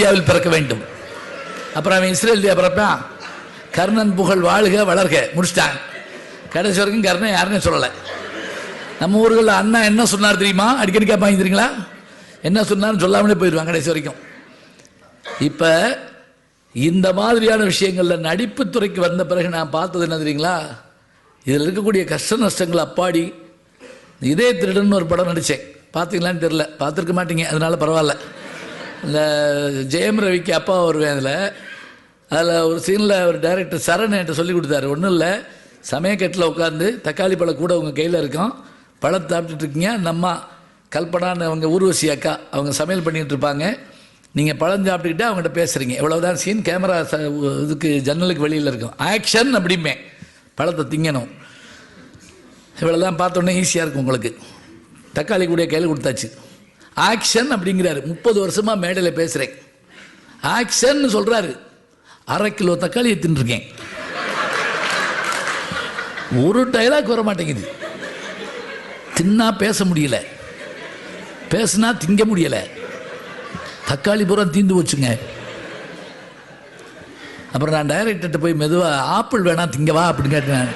இந்தியாவில் பிறக்க வேண்டும். அப்புறம் அவன் இஸ்ரேல் பிறப்பான் கர்ணன் புகழ் வாழ்க வளர்க முடிச்சிட்டான். கடைசி வரைக்கும் கர்ணன் யாருன்னு சொல்லலை. நம்ம ஊர்களில் அண்ணா என்ன சொன்னார் தெரியுமா? அடிக்கடி கேட்பாங்க தெரியுங்களா? என்ன சொன்னார்னு சொல்லாமலே போயிடுவாங்க கடைசி வரைக்கும். இப்போ இந்த மாதிரியான விஷயங்களில் நடிப்புத்துறைக்கு வந்த பிறகு நான் பார்த்தது என்ன தெரியுங்களா? இதில் இருக்கக்கூடிய கஷ்ட நஷ்டங்கள் அப்பாடி. இதே திருடன்னு ஒரு படம் நடித்தேன் பார்த்தீங்களான்னு தெரில பார்த்துருக்க மாட்டீங்க. அதனால பரவாயில்ல. இந்த ஜெயம் ரவிக்கு அப்பா வருவேன் அதில். அதில் ஒரு சீனில் ஒரு டைரக்டர் சரண் என்கிட்ட சொல்லி கொடுத்தாரு. ஒன்றும் இல்லை. சமயக்கட்டில் உட்காந்து தக்காளி பழம் கூட உங்கள் கையில் இருக்கும். பழத்தை சாப்பிட்டுட்டு இருக்கீங்க. அந்த கல்பனான்னு அவங்க ஊர்வசி அக்கா அவங்க சமையல் பண்ணிகிட்டு இருப்பாங்க. நீங்கள் பழம் சாப்பிட்டுக்கிட்டு அவங்ககிட்ட பேசுகிறீங்க இவ்வளவுதான் சீன் கேமரா ச இதுக்கு ஜன்னலுக்கு வெளியில் இருக்கும். ஆக்ஷன் அப்படிமே. பழத்தை திங்கணும். இவ்வளோதான் பார்த்தோன்னே ஈஸியாக இருக்கும் உங்களுக்கு. தக்காளி கூட கையில் கொடுத்தாச்சு. ஆக்ஷன் அப்படிங்கிறாரு. முப்பது வருஷமாக மேடையில் பேசுகிறேன் ஆக்ஷன் சொல்கிறாரு அரை கிலோ தக்காளியை தின்னுருக்கேன் ஒரு டைலாக் வர மாட்டேங்குது. தின்னா பேச முடியல. பேசுனா திங்க முடியல. தக்காளி பூரா தீந்து வச்சுங்க அப்புறம் நான் டைரக்டர்கிட்ட போய் மெதுவாக ஆப்பிள் வேணாம் திங்கவா அப்படின்னு கேட்டேன்.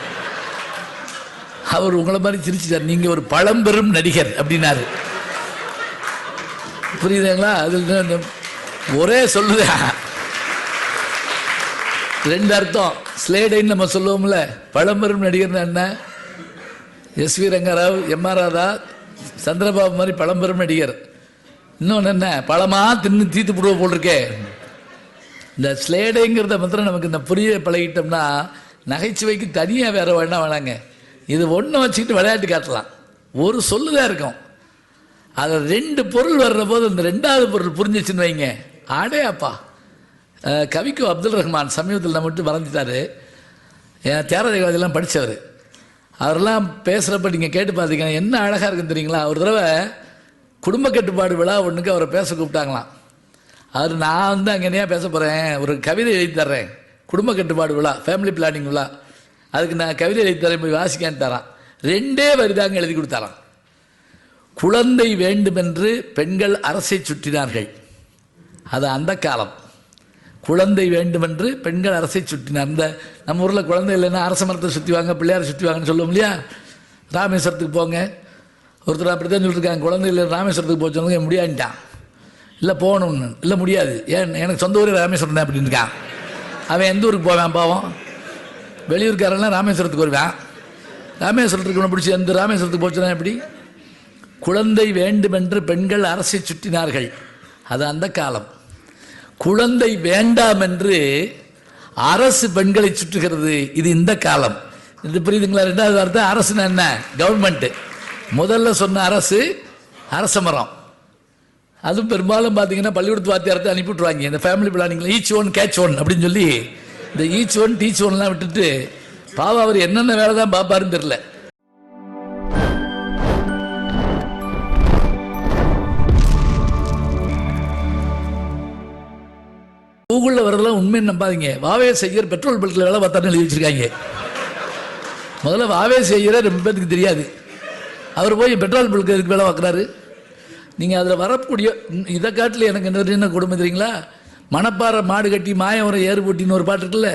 அவர் உங்களை மாதிரி சிரிச்சிட்டார். நீங்க ஒரு பழம்பெரும் நடிகர் அப்படின்னாரு. புரியுதுங்களா? அது ஒரே சொல்லுதா? ரெண்டு அர்த்தம். ஸ்லேடைன்னு நம்ம சொல்லுவோம்ல. பழம்பெரும் நடிகர்னா என்ன? S V Rangarao M R Radha Chandrababu மாதிரி பழம்பெரும் நடிகர். இன்னொன்று என்ன? பழமா தின்னு தீத்து போடுவோம் போட்டிருக்கே இந்த ஸ்லேடைங்கிறத மாத்திரம் நமக்கு இந்த புரிய பழகிட்டோம்னா நகைச்சுவைக்கு தனியாக வேற வேணா வேணாங்க. இது ஒன்று வச்சுக்கிட்டு விளையாட்டு காட்டலாம். ஒரு சொல்லுதான் இருக்கும். அதில் ரெண்டு பொருள் வர்ற போது இந்த ரெண்டாவது பொருள் புரிஞ்சிச்சுன்னு வைங்க. ஆடே அப்பா கவிக்கு அப்துல் ரஹ்மான் சமீபத்தில் நம்ம விட்டு மறந்துட்டாரு. என் தேரதேவாதியெல்லாம் படித்தவர் அவரெல்லாம் பேசுகிறப்ப நீங்கள் கேட்டு பார்த்தீங்கன்னா என்ன அழகாக இருக்குன்னு தெரியுங்களா? ஒரு தடவை குடும்ப கட்டுப்பாடு விழா ஒன்றுக்கு அவரை பேச கூப்பிட்டாங்களாம். அவர் நான் வந்து அங்கே என்னையா பேச போகிறேன் ஒரு கவிதை எழுதி தர்றேன். குடும்ப கட்டுப்பாடு விழா ஃபேமிலி பிளானிங் விழா. அதுக்கு நான் கவிதை எழுதி தரேன் போய் வாசிக்கான்னு தரான் ரெண்டே வரி தாங்க எழுதி கொடுத்தாரான் குழந்தை வேண்டுமென்று பெண்கள் அரசை சுற்றினார்கள். அது அந்த காலம். குழந்தை வேண்டுமென்று பெண்கள் அரசை சுற்றினார். இந்த நம்ம ஊரில் குழந்தை இல்லைன்னா அரச மரத்தை சுற்றி வாங்க பிள்ளையாரை சுற்றி வாங்கன்னு சொல்லுவோம் இல்லையா? ராமேஸ்வரத்துக்கு போங்க. ஒருத்தர் அப்படி தான் சொல்லியிருக்காங்க குழந்தை இல்லை ராமேஸ்வரத்துக்கு போக சொன்னது முடியாண்டான் இல்லை போகணும்னு. இல்லை முடியாது. ஏன்? எனக்கு சொந்த ஊர் ராமேஸ்வரம் தான் அப்படின்னு இருக்கான். அவன் எந்த ஊருக்கு போவான் பாவம்? வெளியூர்காரெல்லாம் ராமேஸ்வரத்துக்கு வருவான். ராமேஸ்வரத்துக்கு ஒன்று பிடிச்சி எந்த ராமேஸ்வரத்துக்கு போச்சுன்னா எப்படி? குழந்தை வேண்டுமென்று பெண்கள் அரசை சுற்றினார்கள். அது அந்த காலம். குழந்தை வேண்டாம் என்று அரசு பெண்களை சுற்றுகிறது. இது இந்த காலம். இது புரியுதுங்களா? ரெண்டாவது வார்த்தை அரசுன்னு என்ன? கவர்மெண்ட். முதல்ல சொன்ன அரசு அரச மரம். அதுவும் பெரும்பாலும் பார்த்தீங்கன்னா பள்ளிக்கூடத்து வாத்தியாரத்தை அனுப்பிவிட்ருவாங்க இந்த ஃபேமிலி பிளானிங்கில் ஈச் ஒன் கேட்ச் ஒன் அப்படின்னு சொல்லி இந்த ஈச் ஒன் டீச் ஒன்லாம் விட்டுட்டு பாவம் அவர் என்னென்ன வேலை தான் பார்ப்பாருன்னு தெரில கூகுளில் வரதெல்லாம் உண்மைன்னு நம்பாதீங்க. வாவே செய்யர் பெட்ரோல் பல்கில் வேலை பார்த்தாருன்னு எழுதி வச்சிருக்காங்க. முதல்ல வாவே செய்யற ரெண்டு பேருக்கு தெரியாது. அவர் போய் பெட்ரோல் பல்க் இதுக்கு வேலை பார்க்குறாரு? நீங்கள் அதில் வரக்கூடிய இதை காட்டில் எனக்கு என்ன என்ன கொடுமை தெரியுங்களா? மணப்பாறை மாடு கட்டி மாயவரம் ஏறு போட்டின்னு ஒரு பாட்டு இருக்குல்ல?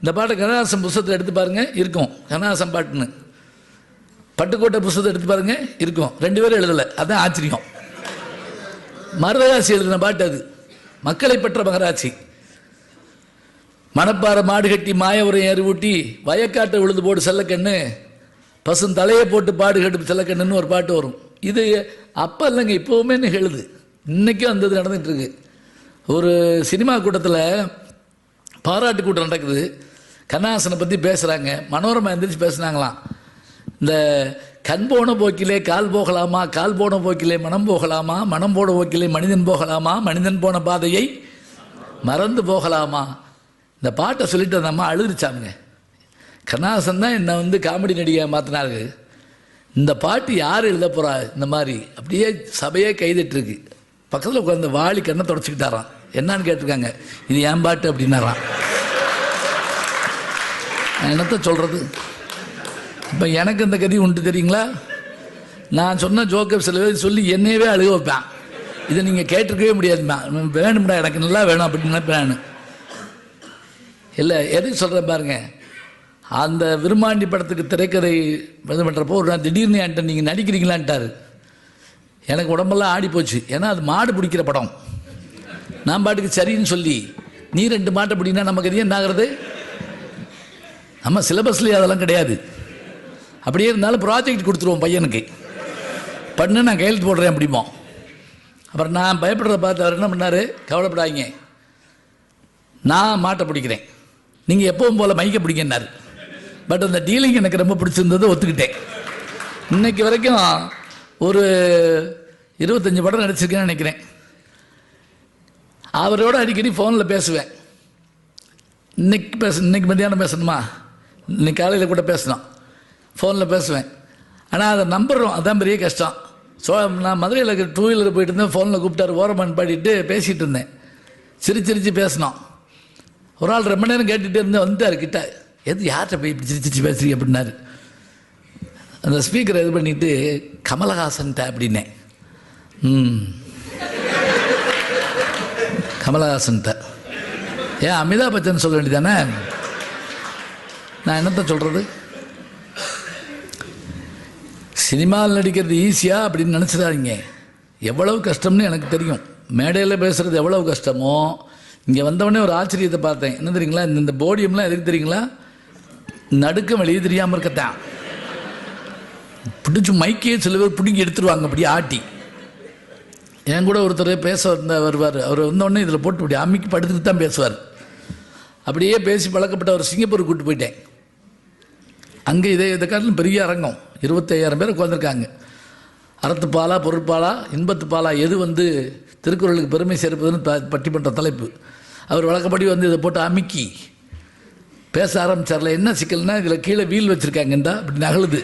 இந்த பாட்டை கனகாசம் புஸ்தகத்தில் எடுத்து பாருங்கள் இருக்கும். கனகாசம் பாட்டுன்னு. பட்டுக்கோட்டை புஸ்தகத்தை எடுத்து பாருங்கள் இருக்கும். ரெண்டு பேரும் எழுதலை. அதான் ஆச்சரியம். மருதகாசி எழுதின பாட்டு அது. மக்களை பெற்ற மகராட்சி மணப்பாறை மாடு கட்டி மாயவரம் ஏறு ஊட்டி வயக்காட்டை விழுது போட்டு செல்லக்கண்ணு பசும் தலையை போட்டு பாடு கட்டு செல்லக்கண்ணுன்னு ஒரு பாட்டு வரும். இது அப்போ இல்லைங்க இப்போவுமே நிகழுது இன்றைக்கும் அந்த இது நடந்துகிட்ருக்கு. ஒரு சினிமா கூட்டத்தில் பாராட்டு கூட்டம் நடக்குது. கண்ணாசனை பற்றி பேசுகிறாங்க மனோரமா எந்திரிச்சு பேசுனாங்களாம். இந்த கண் போன போக்கிலே கால் போகலாமா கால் போன போக்கிலே மனம் போகலாமா மனம் போன போக்கிலே மனிதன் போகலாமா மனிதன் போன பாதையை மறந்து போகலாமா? இந்த பாட்டை சொல்லிட்டு அந்த அம்மா அழுதுச்சாமுங்க கண்ணாசன் தான் என்னை வந்து காமெடி நடிகை மாற்றினாரு இந்த பாட்டு யார் எழுத போகிறா இந்த மாதிரி? அப்படியே சபையே கைதிட்டுருக்கு. பக்கத்தில் உட்காந்து வாளி கண்ணை தொடச்சிக்கிட்டாரான் என்னான்னு கேட்டிருக்காங்க. இது ஏன் பாட்டு அப்படின்னாரான் நான் என்னத்த சொல்கிறது இப்போ எனக்கு இந்த கதி உண்டு தெரியுங்களா? நான் சொன்ன ஜோக்கப் சில பேர் சொல்லி என்னையவே அழுக வைப்பேன். இதை நீங்கள் கேட்டிருக்கவே முடியாதுமா வேணும்டா எனக்கு நல்லா வேணும் அப்படின்னு நினைப்பேன் நான். இல்லை எதுக்கு சொல்கிறேன் பாருங்க. அந்த விரும்மாண்டி படத்துக்கு திரைக்கதை இது பண்ணுறப்போ ஒரு நாள் திடீர்னு என்கிட்ட நீங்கள் நடிக்கிறீங்களான்ட்டார். எனக்கு உடம்பெல்லாம் ஆடி போச்சு. ஏன்னா அது மாடு பிடிக்கிற படம். நான் பாட்டுக்கு சரின்னு சொல்லி நீ ரெண்டு மாட்டை பிடினா நமக்கு அது என்ன ஆகுறது? நம்ம சிலபஸ்லேயே அதெல்லாம் கிடையாது. அப்படியே இருந்தாலும் ப்ராஜெக்ட் கொடுத்துருவோம் பையனுக்கு. பண்ணு நான் கையெழுத்து போடுறேன் அப்படிமோ அப்புறம் நான் பயப்படுறத பார்த்து அவர் என்ன பண்ணார்? கவலைப்படாதீங்க. நான் மாட்டை பிடிக்கிறேன். நீங்கள் எப்பவும் போல் மைக்க பிடிங்கன்னாரு. பட் அந்த டீலிங் எனக்கு ரொம்ப பிடிச்சிருந்தது ஒத்துக்கிட்டேன். இன்னைக்கு வரைக்கும் ஒரு இருபத்தஞ்சி படம் நடிச்சிருக்கேன்னு நினைக்கிறேன். அவரோட அடிக்கடி ஃபோனில் பேசுவேன். இன்னைக்கு பேச இன்னைக்கு மத்தியானம் பேசணுமா? இன்னைக்கு காலையில் கூட பேசணும் ஃபோனில் பேசுவேன். ஆனால் அதை நம்புறோம். அதான் பெரிய கஷ்டம். ஸோ நான் மதுரையில் டூ வீலர் போயிட்டு இருந்தேன் ஃபோனில் கூப்பிட்டாரு. ஓரமான் பாடிட்டு பேசிகிட்டு இருந்தேன். சிரிச்சிரிச்சு பேசினோம். ஒரு ஆள் ரொம்ப நேரம் கேட்டுகிட்டே இருந்தேன் வந்துட்டார் கிட்ட. எது யார்கிட்ட போய் இப்படி சிரிச்சு பேசுறீங்க? அப்படின்னாரு. அந்த ஸ்பீக்கரை இது பண்ணிட்டு கமலஹாசன்ட்ட அப்படின்னேன். ம். கமலஹாசன்ட்ட. ஏன் அமிதாப் பச்சன் சொல்ல வேண்டியதானே? நான் என்னத்த சொல்கிறது சினிமாவில் நடிக்கிறது ஈஸியா அப்படின்னு நினச்சிடாதீங்க. எவ்வளவு கஷ்டம்னு எனக்கு தெரியும். மேடையில் பேசுகிறது எவ்வளவு கஷ்டமோ இங்கே வந்தவொடனே ஒரு ஆச்சரியத்தை பார்த்தேன். என்ன தெரியுங்களா? இந்த இந்த போடியம்லாம் எதுக்கு தெரியுங்களா? நடுக்கம் வெளியே தெரியாமல் இருக்கத்தான். பிடிச்சி மைக்கே சில பேர் பிடிங்கி எடுத்துருவாங்க அப்படி ஆட்டி. என் கூட ஒருத்தர் பேச வந்த வருவார். அவர் வந்தோடனே இதில் போட்டு இப்படி அம்மிக்கு படுத்துட்டு தான் பேசுவார். அப்படியே பேசி பழக்கப்பட்ட அவர் சிங்கப்பூர் கூப்பிட்டு போயிட்டேன். அங்கே இதே இதை காட்டிலும் பெரிய அரங்கம். இருபத்தையாயிரம் பேர் உட்காந்துருக்காங்க அறத்துப்பாலா பொருட்பாலா இன்பத்துப்பாலா எது வந்து திருக்குறளுக்கு பெருமை சேர்ப்பதுன்னு ப- பட்டிமன்ற தலைப்பு. அவர் வழக்கப்படி வந்து இதை போட்டு அமுக்கி பேச ஆரம்பிச்சார்ல என்ன சிக்கல்னா இதில் கீழே வீல் வச்சுருக்காங்கண்டா இப்படி நகழுது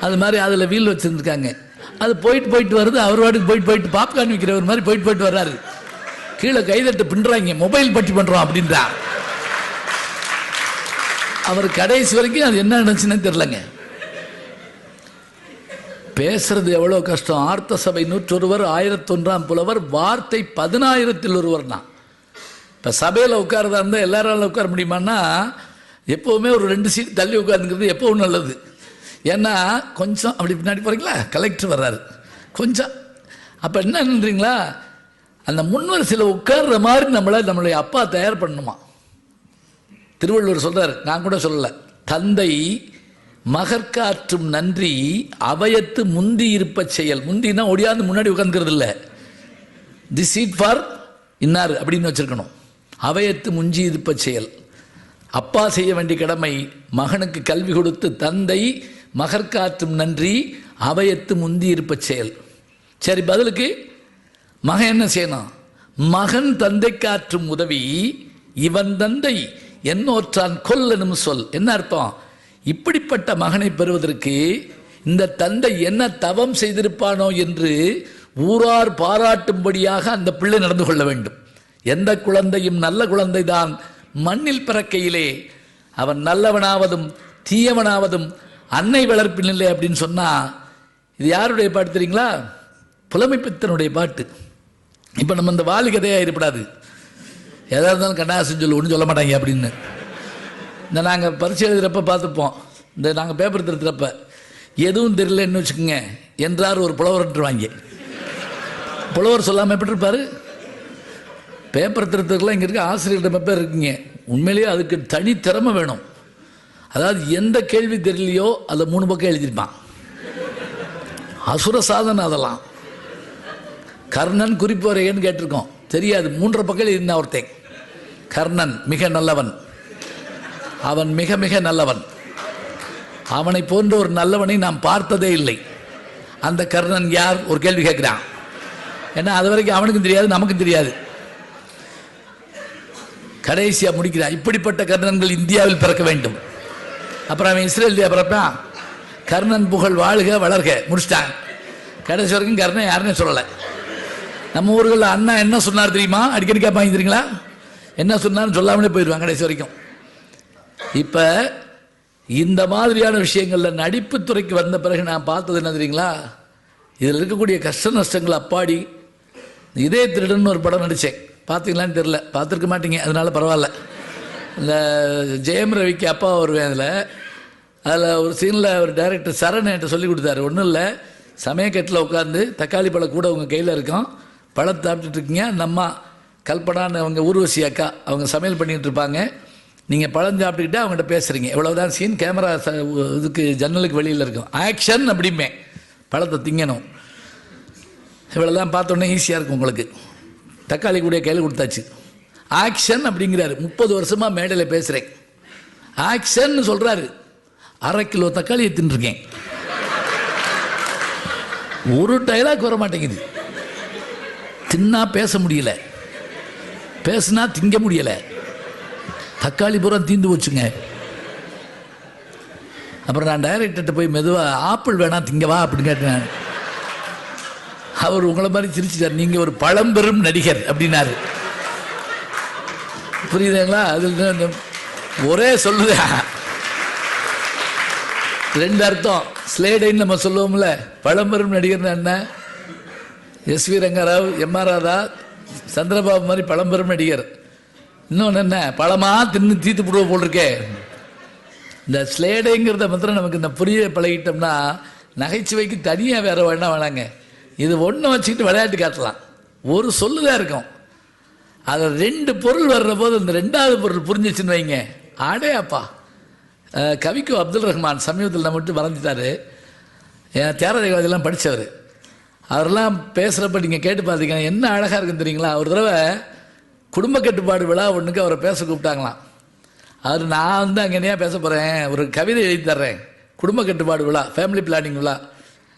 அது மாதிரி அதில் வீல் வச்சுருந்துருக்காங்க. அது போயிட்டு போயிட்டு வருது அவர் வாட்டுக்கு போயிட்டு போயிட்டு பாப்கார்ன் விற்கிறவர் மாதிரி போயிட்டு போயிட்டு வர்றாரு. கீழே கைதட்டு பின்னுறாங்க மொபைல் பட்டி பண்ணுறோம் அப்படின்றா அவர் கடைசி வரைக்கும் அது என்ன நினைச்சுன்னு தெரிலங்க பேசுறது எவ்வளோ கஷ்டம்? ஆர்த்த சபை நூற்றொருவர் ஆயிரத்தொன்றாம் புலவர் வார்த்தை பதினாயிரத்தில் ஒருவர்னா. இப்போ சபையில் உட்காரதா இருந்தால் எல்லாராலும் உட்கார முடியுமான்னா எப்போவுமே ஒரு ரெண்டு சீட் தள்ளி உட்காந்துக்கிறது எப்பவும் நல்லது. ஏன்னா கொஞ்சம் அப்படி பின்னாடி போகிறீங்களா கலெக்டர் வர்றாரு. கொஞ்சம். அப்போ என்னன்றீங்களா அந்த முன்வரிசையில் உட்கார்ற மாதிரி நம்மளை நம்மளுடைய அப்பா தயார் பண்ணணுமா? திருவள்ளுவர் சொல்கிறார் நான் கூட சொல்லலை. தந்தை மகற்காற்றும் நன்றி அவயத்து முந்தி இருப்ப செயல். முந்தினா ஒடியாந்து முன்னாடி உட்காந்துக்கிறது இல்லை தி சீட் ஃபார் இன்னார் அப்படின்னு வச்சிருக்கணும். அவயத்து முஞ்சி இருப்ப செயல். அப்பா செய்ய வேண்டிய கடமை மகனுக்கு கல்வி கொடுத்து தந்தை மகற்காற்றும் நன்றி அவயத்து முந்தி இருப்ப செயல். சரி பதிலுக்கு மகன் என்ன செய்யணும்? மகன் தந்தை காற்றும் உதவி இவன் தந்தை என்னோற்றான் கொல்லனும் சொல். என்ன அர்த்தம்? இப்படிப்பட்ட மகனை பெறுவதற்கு இந்த தந்தை என்ன தவம் செய்திருப்பானோ என்று ஊரார் பாராட்டும்படியாக அந்த பிள்ளை நடந்து கொள்ள வேண்டும். எந்த குழந்தையும் நல்ல குழந்தைதான். மண்ணில் பிறக்கையிலே அவன் நல்லவனாவதும் தீயவனாவதும் அன்னை வளர்ப்பினில்லை அப்படின்னு சொன்னா இது யாருடைய பாட்டு தெரியுங்களா? புலமைப்பித்தனுடைய பாட்டு. இப்போ நம்ம இந்த வாலி கதையாக இருப்படாது எதாக இருந்தாலும் கண்ணாசன் சொல்லு ஒன்றும் சொல்ல மாட்டாங்க அப்படின்னு. இந்த நாங்கள் பரிசு எழுதுகிறப்ப பார்த்துப்போம். இந்த நாங்கள் பேப்பர் திருத்துறப்ப. எதுவும் தெரியலன்னு வச்சுக்கோங்க. என்றார் ஒரு புலவர் வாங்கி. புலவர் சொல்லாமல் எப்படி இருப்பார்? பேப்பர் திருத்தத்துக்குலாம் இங்கே இருக்க ஆசிரியர்கிட்ட பேர் இருக்குங்க. உண்மையிலேயே அதுக்கு தனி திறமை வேணும். அதாவது எந்த கேள்வி தெரியலையோ அதில் மூணு பக்கம் எழுதியிருப்பான். அசுர சாதனை அதெல்லாம். கர்ணன் குறிப்பு வரையன்னு கேட்டிருக்கோம். தெரியாது. மூன்றரை பக்கம் இருந்தான் ஒருத்தன். கர்ணன் மிக நல்லவன். அவன் மிக மிக நல்லவன். அவனை போன்ற ஒரு நல்லவனை நாம் பார்த்ததே இல்லை. அந்த கர்ணன் யார்? ஒரு கேள்வி கேட்கிறான். ஏன்னா அது வரைக்கும் அவனுக்கும் தெரியாது நமக்கும் தெரியாது. கடைசியா முடிக்கிறான் இப்படிப்பட்ட கர்ணன்கள் இந்தியாவில் பிறக்க வேண்டும். அப்புறம் அவன் இஸ்ரேலியா பிறப்பான். கர்ணன் புகழ் வாழ்க வளர்க முடிச்சிட்டான். கடைசி வரைக்கும் கர்ணன் யாருன்னு சொல்லலை. நம்ம ஊர்களில் அண்ணா என்ன சொன்னார் தெரியுமா? அடிக்கடி கேட்பாங்க தெரியுங்களா? என்ன சொன்னார்னு சொல்லாமலே போயிடுவாங்க கடைசி வரைக்கும். இப்போ இந்த மாதிரியான விஷயங்களில் நடிப்புத்துறைக்கு வந்த பிறகு நான் பார்த்தது என்ன தெரியுங்களா? இதில் இருக்கக்கூடிய கஷ்ட நஷ்டங்கள் அப்பாடி. இதே திருடன்னு ஒரு படம் நடித்தேன் பார்த்தீங்களான்னு தெரில பார்த்துருக்க மாட்டீங்க. அதனால பரவாயில்ல. இந்த ஜெயம் ரவிக்கு அப்பா வருவேன் அதில். அதில் ஒரு சீனில் ஒரு டைரக்டர் சரண் என்கிட்ட சொல்லி கொடுத்தாரு. ஒன்றும் இல்லை. சமயக்கட்டில் உட்காந்து தக்காளி பழம் கூட உங்கள் கையில் இருக்கும். பழத்தை சாப்பிட்டுட்டு இருக்கீங்க. நம்ம கல்பனான்னு அவங்க ஊர்வசி அக்கா அவங்க சமையல் பண்ணிகிட்டு இருப்பாங்க. நீங்கள் பழம் சாப்பிட்டுக்கிட்டே அவங்ககிட்ட பேசுகிறீங்க இவ்வளோதான் சீன் கேமரா ச இதுக்கு ஜன்னலுக்கு வெளியில் இருக்கும். ஆக்ஷன் அப்படிமே. பழத்தை திங்கணும். இவ்வளோதான் பார்த்தோன்னே ஈஸியாக இருக்கும் உங்களுக்கு. தக்காளி கூட கையில் கொடுத்தாச்சு. ஆக்ஷன் அப்படிங்கிறாரு. முப்பது வருஷமாக மேடையில் பேசுகிறேன் ஆக்ஷன் சொல்கிறாரு அரை கிலோ தக்காளியை தின்றுருக்கேன். ஒரு டைலாக் வர மாட்டேங்குது. தின்னா பேச முடியல. பேசுனா திங்க முடியல. தக்காளி பூரா தீந்து போச்சுங்க. அப்புறம் நான் டைரக்டர்கிட்ட போய் மெதுவாக ஆப்பிள் வேணாம் திங்கவா அப்படின்னு கேட்டேன். அவர் உங்களை மாதிரி சிரிச்சிட்டார். நீங்கள் ஒரு பழம்பெரும் நடிகர் அப்படின்னாரு. புரியுதுங்களா? அது ஒரே சொல்லுது? ரெண்டு அர்த்தம். ஸ்லேடைன்னு நம்ம சொல்லுவோம்ல பழம்பெரும் நடிகர் என்ன? S. V. Rangarao M. R. Radha Chandrababu மாதிரி பழம்பெரும் நடிகர். இன்னொன்று என்ன? பழமா தின்னு தீத்து போடுவோம் போல் இருக்கே இந்த ஸ்லேடைங்கிறத மாத்திரம் நமக்கு இந்த புரிய பழகிட்டோம்னா நகைச்சுவைக்கு தனியாக வேற வேணாம் வேணாங்க. இது ஒன்று வச்சுக்கிட்டு விளையாட்டு காட்டலாம். ஒரு சொல்லுதான் இருக்கும். அதில் ரெண்டு பொருள் வர்ற போது இந்த ரெண்டாவது பொருள் புரிஞ்சிச்சுன்னு வைங்க. ஆடே அப்பா. கவிக்கு அப்துல் ரஹ்மான் சமீபத்தில் நம்ம மட்டும் வளர்ந்துட்டாரு என் தேரதைவாதிலாம் படித்தவர் அவரெல்லாம் பேசுகிறப்ப நீங்கள் கேட்டு பார்த்தீங்கன்னா என்ன அழகாக இருக்குன்னு தெரியுங்களா? ஒரு தடவை குடும்ப கட்டுப்பாடு விழா ஒன்றுக்கு அவரை பேச கூப்பிட்டாங்களாம். அவர் நான் வந்து அங்கே என்னையா பேச போகிறேன் ஒரு கவிதை எழுதி தர்றேன். குடும்ப கட்டுப்பாடு விழா ஃபேமிலி பிளானிங் விழா.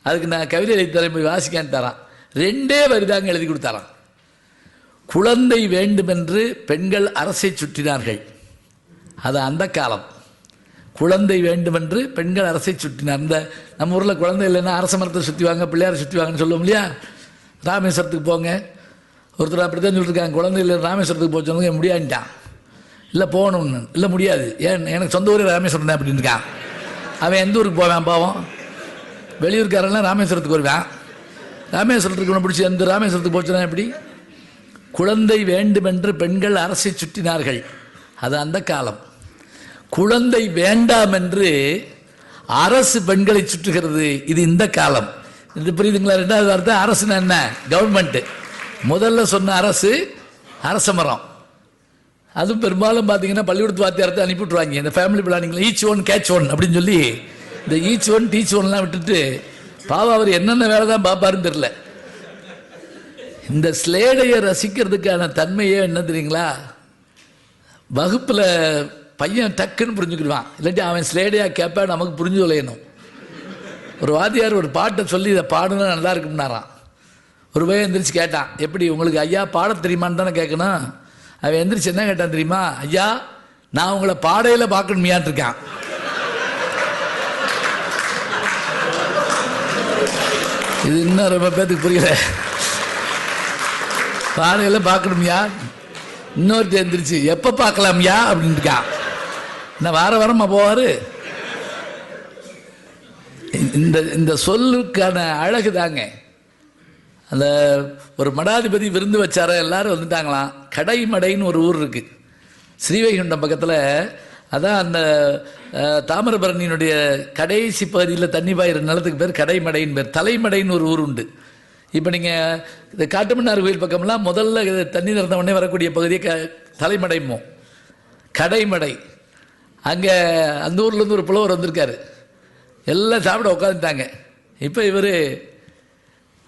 அதுக்கு நான் கவிதை எழுதி தரேன் போய் வாசிக்கான்னு தரான். ரெண்டே வரிதாங்க எழுதி கொடுத்தாராம். குழந்தை வேண்டுமென்று பெண்கள் அரசை சுற்றினார்கள். அது அந்த காலம். குழந்தை வேண்டுமென்று பெண்கள் அரசை சுற்றினார். இந்த நம்ம ஊரில் குழந்தை இல்லைன்னா அரச மரத்தை சுற்றிவாங்க பிள்ளையாரை சுற்றிவாங்கன்னு சொல்லுவோம் இல்லையா? ராமேஸ்வரத்துக்கு போங்க. ஒருத்தர் அப்படி தான் சொல்லியிருக்காங்க குழந்தை இல்லை ராமேஸ்வரத்துக்கு போக சொன்னது முடியாதுட்டான் இல்லை போகணும்னு. இல்லை முடியாது. ஏன் எனக்கு சொந்த ஊர் ராமேஸ்வரம் தான் அப்படின்னு இருக்கான் அவன் எந்த ஊருக்கு போவான் பாவம்? வெளியூர்காரெல்லாம் ராமேஸ்வரத்துக்கு வருவான். ராமேஸ்வரத்துக்கு ஒன்று பிடிச்சி எந்த ராமேஸ்வரத்துக்கு போச்சுன்னா எப்படி? குழந்தை வேண்டுமென்று பெண்கள் அரசை சுற்றினார்கள். அது அந்த காலம். குழந்தை வேண்டாம் என்று அரசு பெண்களை சுற்றுகிறது. இது இந்த காலம். இது புரியுதுங்களா? ரெண்டாவது வார்த்தை அரசுன்னு என்ன? கவர்மெண்ட்டு. முதல்ல சொன்ன அரசு அரச மரம். அதுவும் பெரும்பாலும் பார்த்தீங்கன்னா பள்ளிக்கூடத்து வாத்தியாரத்தை அனுப்பி விட்ருவாங்க இந்த ஃபேமிலி பிளானிங்கில் ஈச் ஒன் கேட்ச் ஒன் அப்படின்னு சொல்லி இந்த ஈச் ஒன் டீச் ஒன்லாம் விட்டுட்டு பாவம் அவர் என்னென்ன வேலை தான் பார்ப்பாருன்னு தெரில இந்த ஸ்லேடையை ரசிக்கிறதுக்கான தன்மையே என்ன தெரியுங்களா? வகுப்பில் பையன் டக்குன்னு புரிஞ்சுக்கிடுவான். இல்லாட்டி அவன் ஸ்லேடையாக கேட்பான் நமக்கு புரிஞ்சு விளையணும் ஒரு வாத்தியார் ஒரு பாட்டை சொல்லி இதை பாடுனா நல்லா இருக்கும்னாராம். ஒரு பையன் எந்திரிச்சு கேட்டான் எப்படி உங்களுக்கு ஐயா பாட தெரியுமான்னு தானே கேட்கணும்? அவன் எந்திரிச்சு என்ன கேட்டான் தெரியுமா? ஐயா நான் உங்களை பாடையில் பார்க்கணுமியான் இருக்கான். இது இன்னும் ரொம்ப பேத்துக்கு புரியல. பாடையில் பார்க்கணுமியா? இன்னொருத்தர் எந்திரிச்சு எப்போ பார்க்கலாம்யா? அப்படின்னு இருக்கான். நான் வார வாரமாக போவார்? இந்த இந்த சொல்லுக்கான அழகு தாங்க. அந்த ஒரு மடாதிபதி விருந்து வச்சார எல்லாரும் வந்துட்டாங்களாம். கடைமடைன்னு ஒரு ஊர் இருக்கு. ஸ்ரீவைகுண்டம் பக்கத்தில் அதான் அந்த தாமிரபரணியினுடைய கடைசி பகுதியில் தண்ணி பாயிற நிலத்துக்கு பேர் கடைமடைன்னு பேர். தலைமடைன்னு ஒரு ஊர் உண்டு. இப்போ நீங்கள் இந்த காட்டுமன்னார் கோயில் பக்கம்லாம் முதல்ல தண்ணி நிறந்த உடனே வரக்கூடிய பகுதியை க தலைமடைமோ. கடைமடை. அங்கே அந்த ஊர்லேருந்து ஒரு புலவர் வந்திருக்காரு. எல்லாம் சாப்பிட உட்காந்துட்டாங்க இப்போ இவர்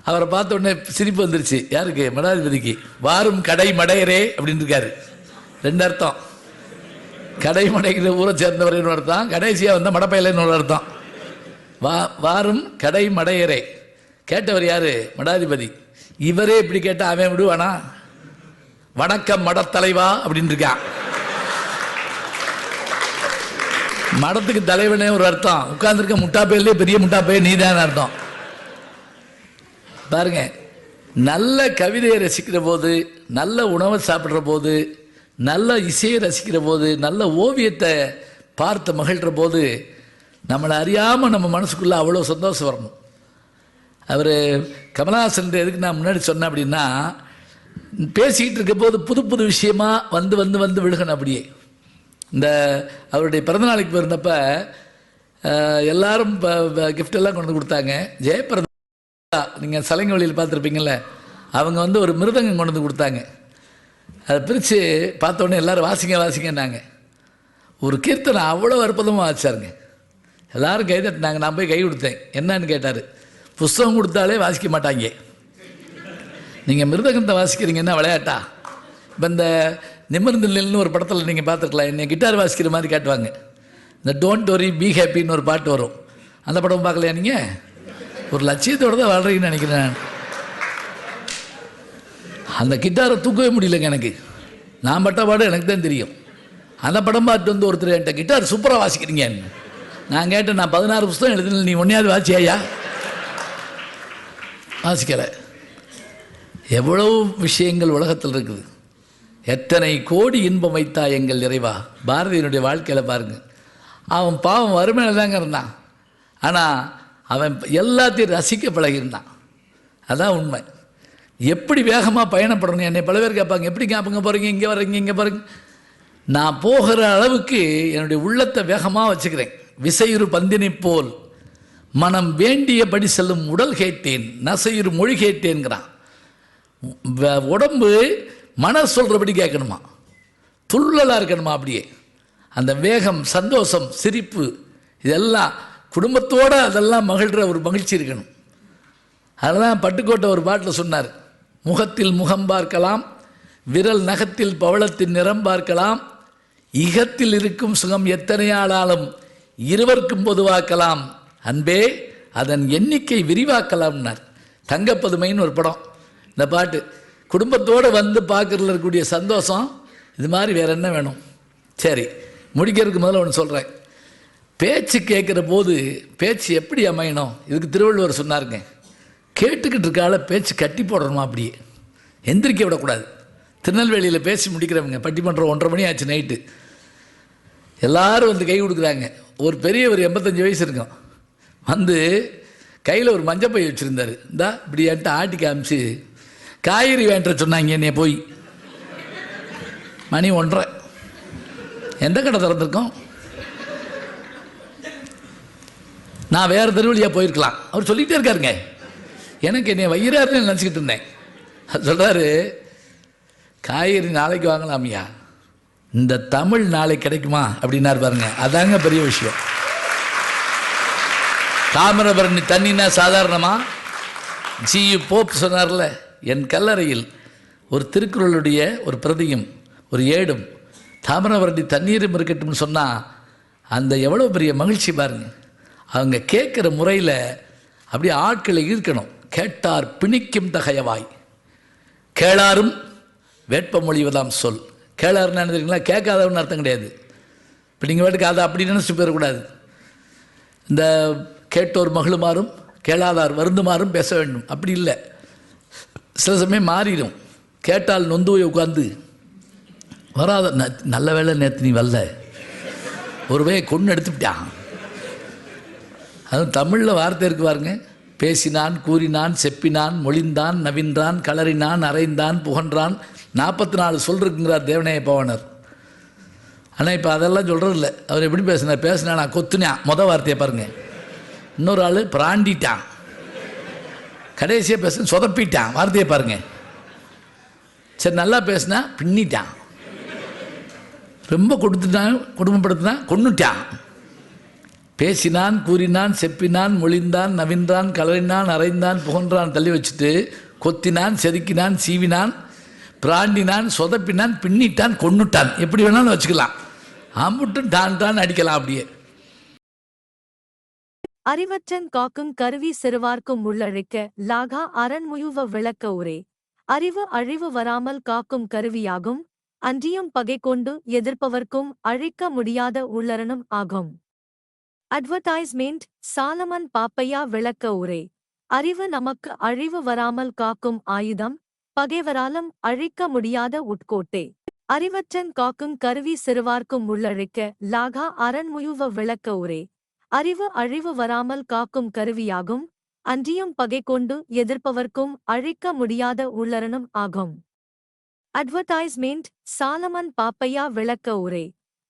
அவரை பார்த்த உடனே சிரிப்பு வந்துருச்சு. யாருக்கு? மடாதிபதிக்கு. வாரும் கடை மடையரே அப்படின்னு இருக்காரு. ரெண்டு அர்த்தம். கடை மடைக்கிற ஊரை சேர்ந்தவர்னு அர்த்தம்? கடைசியாக வந்த மடப்பையிலன்னு ஒரு அர்த்தம்? வா வாரும் கடை மடையரே. கேட்டவர் யாரு? மடாதிபதி. இவரே இப்படி கேட்டா அவன் விடுவானா? வணக்கம் மடத்தலைவா? அப்படின்னு இருக்கான். மடத்துக்கு தலைவனே ஒரு அர்த்தம். உட்கார்ந்துருக்க முட்டாப்பையிலே பெரிய முட்டாப்பையே நீதான் அர்த்தம். பாருங்க நல்ல கவிதையை ரசிக்கிற போது நல்ல உணவை சாப்பிட்ற போது நல்ல இசையை ரசிக்கிற போது நல்ல ஓவியத்தை பார்த்து மகிழ்கிற போது நம்மளை அறியாமல் நம்ம மனசுக்குள்ளே அவ்வளோ சந்தோஷம் வரணும். அவர் கமலஹாசன் எதுக்கு நான் முன்னாடி சொன்னேன் அப்படின்னா பேசிக்கிட்டு இருக்க போது புது புது விஷயமா வந்து வந்து வந்து விழுகணும் அப்படியே. இந்த அவருடைய பிறந்தநாளைக்கு போயிருந்தப்ப எல்லாரும் இப்போ எல்லாம் கொண்டு கொடுத்தாங்க. ஜெயபிரதா நீங்கள் சலங்க வழியில் பார்த்துருப்பீங்கள்ல அவங்க வந்து ஒரு மிருதங்கம் கொண்டு வந்து கொடுத்தாங்க. அதை பிரித்து பார்த்தோன்னே எல்லாரும் வாசிங்க வாசிங்கன்னாங்க. ஒரு கீர்த்தனை அவ்வளோ அற்புதமாக வாசிச்சாருங்க. எல்லாரும் கை தட்டினாங்க நான் போய் கை கொடுத்தேன். என்னன்னு கேட்டார். புஸ்தகம் கொடுத்தாலே வாசிக்க மாட்டாங்க. நீங்கள் மிருதகத்தை வாசிக்கிறீங்க என்ன விளையாட்டா? இப்போ இந்த நிமிர்ந்து நெல்னு ஒரு படத்தில் நீங்கள் பார்த்துருக்கலாம். என்னை கிட்டார் வாசிக்கிற மாதிரி காட்டுவாங்க. இந்த டோன்ட் வரி பி ஹாப்பின்னு ஒரு பாட்டு வரும். அந்த படம் பார்க்கலையா நீங்கள் ஒரு லட்சியத்தோடு தான் வாழ்றீங்கன்னு நினைக்கிறேன் அந்த கிட்டாரை தூக்கவே முடியலங்க எனக்கு. நான் பட்ட பாடம் எனக்கு தான் தெரியும். அந்த படம் பார்த்து வந்து ஒருத்தர் என்கிட்ட கிட்டார் சூப்பராக வாசிக்கிறீங்க. நான் கேட்டேன் நான் பதினாறு புஸ்தகம் எழுதின நீ ஒன்றையாவது வாசியாயா? வாசிக்கலை. எவ்வளவு விஷயங்கள் உலகத்தில் இருக்குது. எத்தனை கோடி இன்பம் வைத்தா எங்கள் நிறைவா? பாரதியினுடைய வாழ்க்கையில் பாருங்க. அவன் பாவம் வறுமையில் தாங்க இருந்தான். ஆனால் அவன் எல்லாத்தையும் ரசிக்க பழகியிருந்தான். அதான் உண்மை. எப்படி வேகமாக பயணப்படணும் என்னை பல பேர் கேட்பாங்க எப்படி கேட்பங்க போகிறீங்க இங்கே வர்றீங்க இங்கே பாருங்க நான் போகிற அளவுக்கு என்னுடைய உள்ளத்தை வேகமாக வச்சுக்கிறேன். விசையுறு பந்தினை போல் மனம் வேண்டியபடி செல்லும் உடல் கேட்டேன் நசையுறு மொழி கேட்டேன்கிறான். வ- உடம்பு மன சொல்கிறபடி கேட்கணுமா? துள்ளலாக இருக்கணுமா அப்படியே? அந்த வேகம் சந்தோஷம் சிரிப்பு இதெல்லாம் குடும்பத்தோடு அதெல்லாம் மகிழ்கிற ஒரு மகிழ்ச்சி இருக்கணும். அதெல்லாம் பட்டுக்கோட்டை ஒரு பாட்டில் சொன்னார். முகத்தில் முகம் பார்க்கலாம் விரல் நகத்தில் பவளத்தின் நிறம் பார்க்கலாம் இகத்தில் இருக்கும் சுகம் எத்தனையாளாலும் இருவருக்கும் பொதுவாக்கலாம். அன்பே அதன் எண்ணிக்கை விரிவாக்கலாம்னார். தங்கப்பதுமைன்னு ஒரு படம். இந்த பாட்டு. குடும்பத்தோடு வந்து பார்க்குறதுல இருக்கக்கூடிய சந்தோஷம் இது மாதிரி வேற என்ன வேணும்? சரி முடிக்கிறதுக்கு முதல்ல ஒன்று சொல்கிறேன் பேச்சு கேட்குற போது பேச்சு எப்படி அமையணும்? இதுக்கு திருவள்ளுவர் சொன்னாருங்க. கேட்டுக்கிட்டு இருக்கால பேச்சு கட்டி போடணுமா அப்படியே? எந்திரிக்க விடக்கூடாது. திருநெல்வேலியில் பேசி முடிக்கிறவங்க பட்டிமன்றம் ஒன்றரை மணி ஆச்சு நைட்டு. எல்லாரும் வந்து கை கொடுக்குறாங்க. ஒரு பெரியவர் எண்பத்தஞ்சு வயசு இருக்கும். வந்து கையில் ஒரு மஞ்சப்பை வச்சுருந்தாரு. இந்தா இப்படி என்கிட்ட ஆட்டி காமிச்சு காய்கறி வேண்ட சொன்னாங்க என்னைய போய். மணி ஒன்றரை. எந்த கடை திறந்துருக்கோம்? நான் வேறு தெருவழியாக போயிருக்கலாம். அவர் சொல்லிகிட்டே இருக்காருங்க. எனக்கு என்னை வயிறாருன்னு நினச்சிக்கிட்டு இருந்தேன். அது சொல்கிறாரு காய்கறி நாளைக்கு வாங்கலாமியா. இந்த தமிழ் நாளை கிடைக்குமா? அப்படின்னாரு பாருங்க. அதாங்க பெரிய விஷயம். தாமிரபரணி தண்ணினா சாதாரணமா? ஜி போப் சொன்னார்ல என் கல்லறையில் ஒரு திருக்குறளுடைய ஒரு பிரதியும் ஒரு ஏடும் தாமிரபரணி தண்ணீரும் இருக்கட்டும்னு சொன்னால் அந்த எவ்வளோ பெரிய மகிழ்ச்சி பாருங்க. அவங்க கேட்குற முறையில் அப்படியே ஆட்களை ஈர்க்கணும். கேட்டார் பிணிக்கும் தகையவாய். கேளாரும் வேட்பமொழிவதாம் சொல். கேளாருன்னு என்ன தெரியுங்களா? கேட்காதவன்னு அர்த்தம் கிடையாது. இப்போ நீங்கள் வேட்டுக்கு அதை அப்படி நினச்சி போயிடக்கூடாது. இந்த கேட்டோர் மகளுமாறும் கேளாதார் வருந்துமாறும் பேச வேண்டும். அப்படி இல்லை. சில சமயம் மாறிடும். கேட்டால் நொந்து போய் உட்காந்து வராத ந- நல்ல வேளை நேற்று நீ வரல. ஒரு வே கொண்டு எடுத்துவிட்டான் அதுவும் தமிழில் வார்த்தை இருக்கு பாருங்க. பேசினான் கூறினான் செப்பினான் மொழிந்தான் நவின்றான் களறினான் அரைந்தான் புகன்றான். நாற்பத்தி நாலு சொல் இருக்குங்கிறார் தேவனைய பவனர். ஆனால் இப்போ அதெல்லாம் சொல்கிறதில்ல அவர் எப்படி பேசினார்? பேசினா நான் கொத்துனான் மொதல் வார்த்தையை பாருங்க. இன்னொரு ஆள் பிராண்டிட்டான். கடைசியாக பேச சொதப்பிட்டான். வார்த்தையை பாருங்க. சரி நல்லா பேசினா பின்னிட்டான். ரொம்ப கொடுத்துட்டான் குடும்பப்படுத்தினா கொன்னுட்டான். பேசினான் கூறினான் செப்பினான் மொழிந்தான் நவின்றான் கலறினான் அரைந்தான் புகன்றான் தள்ளி வச்சுட்டு கொத்தினான் செதுக்கினான் சீவினான் பிராண்டினான் சொதப்பினான் பின்னிட்டான் கொன்னுட்டான். எப்படி வேணாலும் வச்சுக்கலாம். அம்புட்டும் டான் டான் அடிக்கலாம் அப்படியே. அறிவற்றன் காக்கும் கருவி சிறுவார்க்கும் உள்ளழைக்க லாகா அரண்முயுவ விளக்க உரே. அறிவு அழிவு வராமல் காக்கும் கருவியாகும். அன்றியும் பகை கொண்டு எதிர்ப்பவர்க்கும் அழிக்க முடியாத உள்ளரணும் ஆகும். அட்வர்டைஸ்மெண்ட் சாலமன் பாப்பையா விளக்க உரை. அறிவு நமக்கு அழிவு வராமல் காக்கும் ஆயுதம் பகைவராலும் அழிக்க முடியாத உட்கோட்டே. அறிவற்றன் காக்கும் கருவி சிறுவார்க்கும் உள்ளழைக்க லாகா அரண்முயுவ விளக்க உரே. அறிவு அழிவு வராமல் காக்கும் கருவியாகும் அன்றியும் பகை கொண்டு எதிர்ப்பவர்க்கும் அழிக்க முடியாத உள்ளரணும் ஆகும். அட்வர்டைஸ்மெண்ட் சாலமன் பாப்பையா விளக்க உரை.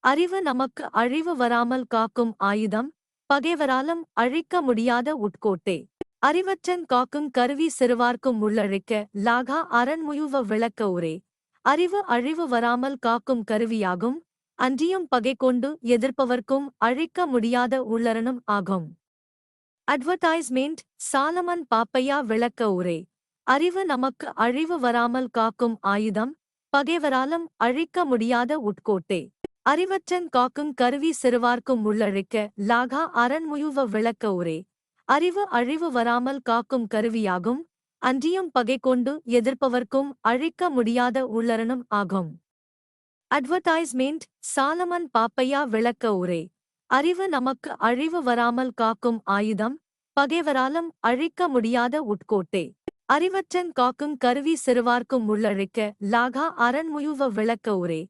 அறிவு நமக்கு அழிவு வராமல் காக்கும் ஆயுதம் பகைவராலும் அழிக்க முடியாத உட்கோட்டே. அறிவற்றன் காக்கும் கருவி சிறுவார்க்கும் உள்ளழைக்க லாகா அரண்முயுவ விளக்க உரே அறிவு அழிவு வராமல் காக்கும் கருவியாகும் அன்றியும் பகை கொண்டு எதிர்ப்பவர்க்கும் அழிக்க முடியாத உள்ளரணும் ஆகும். அட்வர்டைஸ்மெண்ட் சாலமன் பாப்பையா விளக்க உரை அறிவு நமக்கு அழிவு வராமல் காக்கும் ஆயுதம் பகைவராலும் அழிக்க முடியாத உட்கோட்டே. அறிவற்றன் காக்கும் கருவி சிறுவார்க்கும் உள்ளழிக்க லாகா அரண்முயுவ விளக்க உரே. அறிவு அழிவு வராமல் காக்கும் கருவியாகும் அன்றியும் பகை கொண்டு எதிர்ப்பவர்க்கும் அழிக்க முடியாத உள்ளரணும் ஆகும். அட்வர்டைஸ்மெண்ட் சாலமன் பாப்பையா விளக்க உரை. அறிவு நமக்கு அழிவு வராமல் காக்கும் ஆயுதம் பகைவராலும் அழிக்க முடியாத உட்கோட்டே. அறிவற்றன் காக்கும் கருவி சிறுவார்க்கும் உள்ளழிக்க லாகா அரண்முயுவ விளக்க உரே.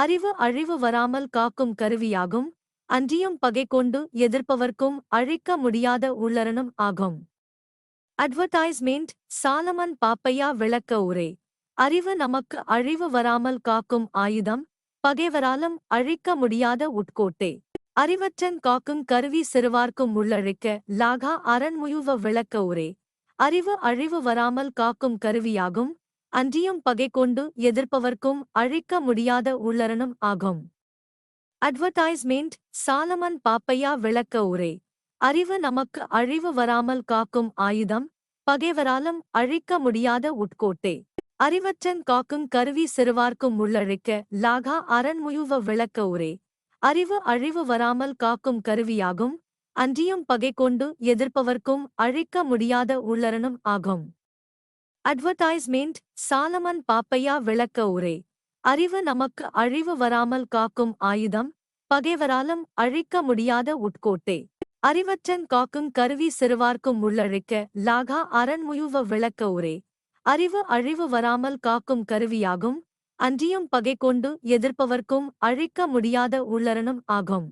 அறிவு அழிவு வராமல் காக்கும் கருவியாகும் அன்றியும் பகை கொண்டு எதிர்ப்பவர்க்கும் அழிக்க முடியாத உள்ளரனும் ஆகும். அட்வர்டைஸ்மெண்ட் சாலமன் பாப்பையா விளக்க உரை. அறிவு நமக்கு அழிவு வராமல் காக்கும் ஆயுதம் பகைவராலும் அழிக்க முடியாத உட்கோட்டே. அறிவற்றன் காக்கும் கருவி சிறுவார்க்கும் உள்ளழிக்க லாகா அரண்முயுவ விளக்க உரை. அறிவு அழிவு வராமல் காக்கும் கருவியாகும் அன்றியும் பகை கொண்டு எதிர்ப்பவர்க்கும் அழிக்க முடியாத உள்ளரனும் ஆகும். அட்வர்டைஸ்மெண்ட் சாலமன் பாப்பையா விளக்க உரை. அறிவு நமக்கு அழிவு வராமல் காக்கும் ஆயுதம் பகைவராலும் அழிக்க முடியாத உட்கோட்டே. அறிவற்றன் காக்கும் கருவி சிறுவார்க்கும் உள்ளழைக்க லாகா அரண்முயுவ விளக்க உரே. அறிவு அழிவு வராமல் காக்கும் கருவியாகும் அன்றியும் பகை கொண்டு எதிர்ப்பவர்க்கும் அழிக்க முடியாத உள்ளரனும் ஆகும். அட்வர்டைஸ்மெண்ட் சாலமன் பாப்பையா விளக்க உரை. அறிவு நமக்கு அழிவு வராமல் காக்கும் ஆயுதம் பகைவராலும் அழிக்க முடியாத உட்கோட்டே. அறிவற்றன் காக்கும் கருவி சிறுவார்க்கும் உள்ளழைக்க லாகா அரண்முயுவ விளக்க உரை. அறிவு அழிவு வராமல் காக்கும் கருவியாகும் அன்றியும் பகை கொண்டு எதிர்ப்பவர்க்கும் அழிக்க முடியாத உள்ளரணும் ஆகும்.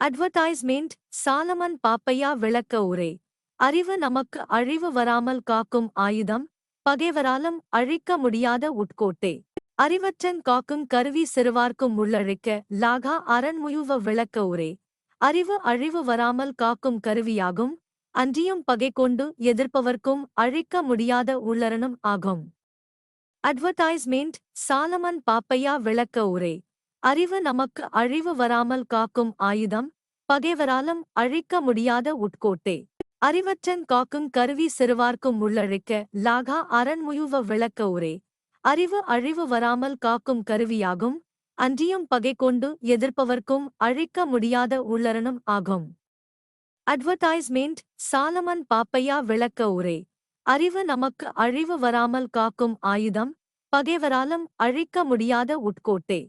அட்வர்டைஸ்மெண்ட் சாலமன் பாப்பையா விளக்க உரை. அறிவு நமக்கு அழிவு வராமல் காக்கும் ஆயுதம் பகைவராலும் அழிக்க முடியாத உட்கோட்டே. அறிவற்றன் காக்கும் கருவி சிறுவார்க்கும் உள்ளழைக்க லாகா அரண்முயுவ விளக்க உரே. அறிவு அழிவு வராமல் காக்கும் கருவியாகும் அன்றியும் பகை கொண்டு எதிர்ப்பவர்க்கும் அழிக்க முடியாத உள்ளரணும் ஆகும். அட்வர்டைஸ்மெண்ட் சாலமன் பாப்பையா விளக்க உரை. அறிவு நமக்கு அழிவு வராமல் காக்கும் ஆயுதம் பகைவராலும் அழிக்க முடியாத உட்கோட்டே. அறிவற்றன் காக்கும் கருவி சிறுவார்க்கும் உள்ளழிக்க லாகா அரண்முயுவ விளக்க உரே. அறிவு அழிவு வராமல் காக்கும் கருவியாகும் அன்றியும் பகை கொண்டு எதிர்ப்பவர்க்கும் அழிக்க முடியாத உள்ளரணும் ஆகும். அட்வர்டைஸ்மெண்ட் சாலமன் பாப்பையா விளக்க உரை. அறிவு நமக்கு அழிவு வராமல் காக்கும் ஆயுதம் பகைவராலும் அழிக்க முடியாத உட்கோட்டே.